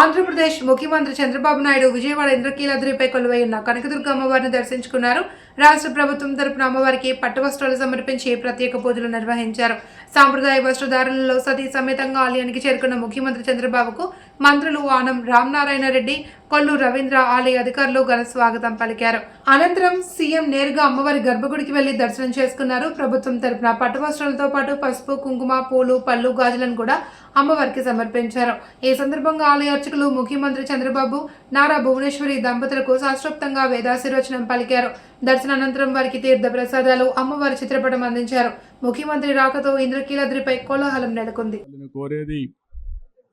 ఆంధ్రప్రదేశ్ ముఖ్యమంత్రి చంద్రబాబు నాయుడు విజయవాడ ఇంద్రకీలాద్రిపై కొలువై ఉన్న కనకదుర్గ అమ్మవారిని దర్శించుకున్నారు. రాష్ట్ర ప్రభుత్వం తరపున అమ్మవారికి పట్టు వస్త్రాలు సమర్పించి ప్రత్యేక పూజలు నిర్వహించారు. సాంప్రదాయ వస్త్రధారణలో సతీ సమేతంగా ఆలయానికి చేరుకున్న ముఖ్యమంత్రి చంద్రబాబుకు మంత్రులు ఆనం రామనారాయణ రెడ్డి కొల్లు రవీంద్ర ఆలయ అధికారులు ఘన స్వాగతం పలికారు. అనంతరం సీఎం నేరుగా అమ్మవారి గర్భగుడికి వెళ్ళి దర్శనం చేసుకున్నారు. ప్రభుత్వం తరపున పట్టు వస్త్రాలతో పాటు పసుపు కుంకుమ పూలు పళ్ళు గాజులను కూడా అమ్మవారికి సమర్పించారు. ఈ సందర్భంగా ఆలయ అర్చకులు ముఖ్యమంత్రి చంద్రబాబు నారా భువనేశ్వరి దంపతులకు శాస్త్రోక్తంగా వేదాశీర్వచనం పలికారు. దర్శనానంతరం వారికి తీర్థ ప్రసాదాలు అమ్మవారి చిత్రపటం అందించారు. ముఖ్యమంత్రి రాకతో ఇంద్రకీలాద్రిపై కోలాహలం నెలకొంది. కోరేది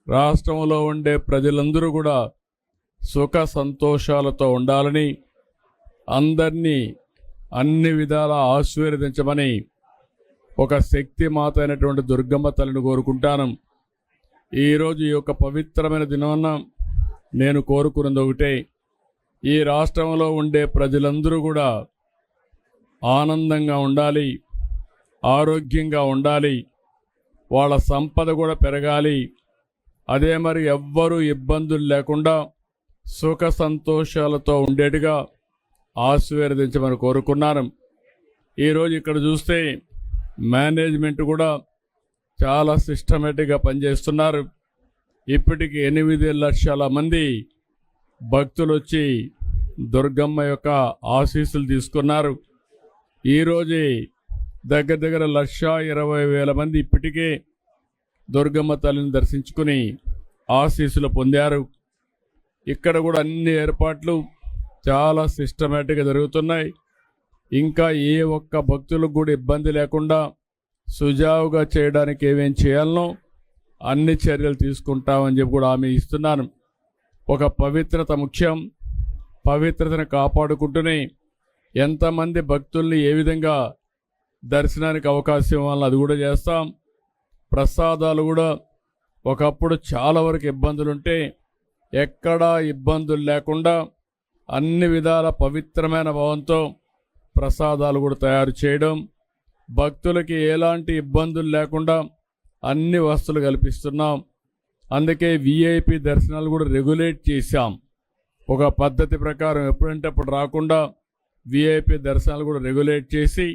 రాష్ట్రంలో ఉండే ప్రజలందరూ కూడా సుఖ సంతోషాలతో ఉండాలని అందరినీ అన్ని విధాల ఆశీర్వదించమని ఒక శక్తి మాత అయినటువంటి దుర్గమ్మ తల్లిని కోరుకుంటాను. ఈరోజు ఈ యొక్క పవిత్రమైన దినాన్న నేను కోరుకున్నది ఒకటే. ఈ రాష్ట్రంలో ఉండే ప్రజలందరూ కూడా ఆనందంగా ఉండాలి ఆరోగ్యంగా ఉండాలి వాళ్ళ సంపద కూడా పెరగాలి. అదే మరి ఎవ్వరూ ఇబ్బందులు లేకుండా సుఖ సంతోషాలతో ఉండేట్టుగా ఆశీర్వదించమని కోరుకున్నాను. ఈరోజు ఇక్కడ చూస్తే మేనేజ్మెంట్ కూడా చాలా సిస్టమేటిక్గా పనిచేస్తున్నారు. ఇప్పటికి ఎనిమిది లక్షల మంది భక్తులు వచ్చి దుర్గమ్మ యొక్క ఆశీస్సులు తీసుకున్నారు. ఈరోజు దగ్గర దగ్గర లక్ష ఇరవై వేల మంది ఇప్పటికే దుర్గమ్మ తల్లిని దర్శించుకుని ఆశీస్సులు పొందారు. ఇక్కడ కూడా అన్ని ఏర్పాట్లు చాలా సిస్టమేటిక్గా జరుగుతున్నాయి. ఇంకా ఏ ఒక్క భక్తులకు కూడా ఇబ్బంది లేకుండా సుజావుగా చేయడానికి ఏమేం చేయాలనో అన్ని చర్యలు తీసుకుంటామని చెప్పి కూడా హామీ ఇస్తున్నాను. ఒక పవిత్రత ముఖ్యం. పవిత్రతను కాపాడుకుంటూనే ఎంతమంది భక్తుల్ని ఏ విధంగా దర్శనానికి అవకాశం ఇవ్వాలని అది కూడా చేస్తాం. ప్రసాదాలు కూడా ఒకప్పుడు చాలా వరకు ఇబ్బందులుంటే ఎక్కడా ఇబ్బందులు లేకుండా అన్ని విధాల పవిత్రమైన భావంతో ప్రసాదాలు కూడా తయారు చేయడం భక్తులకి ఎలాంటి ఇబ్బందులు లేకుండా అన్ని వస్తువులు కల్పిస్తున్నాం. అందుకే విఐపి దర్శనాలు కూడా రెగ్యులేట్ చేశాం. ఒక పద్ధతి ప్రకారం ఎప్పుడంటే అప్పుడు రాకుండా విఐపి దర్శనాలు కూడా రెగ్యులేట్ చేసి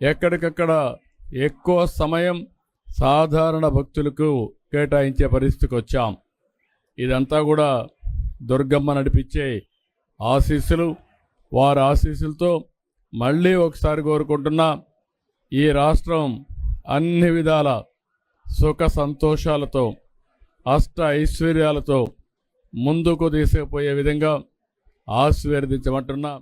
ఎక్కడికక్కడ ఎక్కువ సమయం సాధారణ భక్తులకు కేటాయించే పరిస్థితికి వచ్చాం. ఇదంతా కూడా దుర్గమ్మ నడిపించే ఆశీస్సులు వారి ఆశీస్సులతో మళ్ళీ ఒకసారి కోరుకుంటున్నా ఈ రాష్ట్రం అన్ని విధాల సుఖ సంతోషాలతో అష్ట ఐశ్వర్యాలతో ముందుకు తీసుకుపోయే విధంగా ఆశీర్వదించమంటున్నా.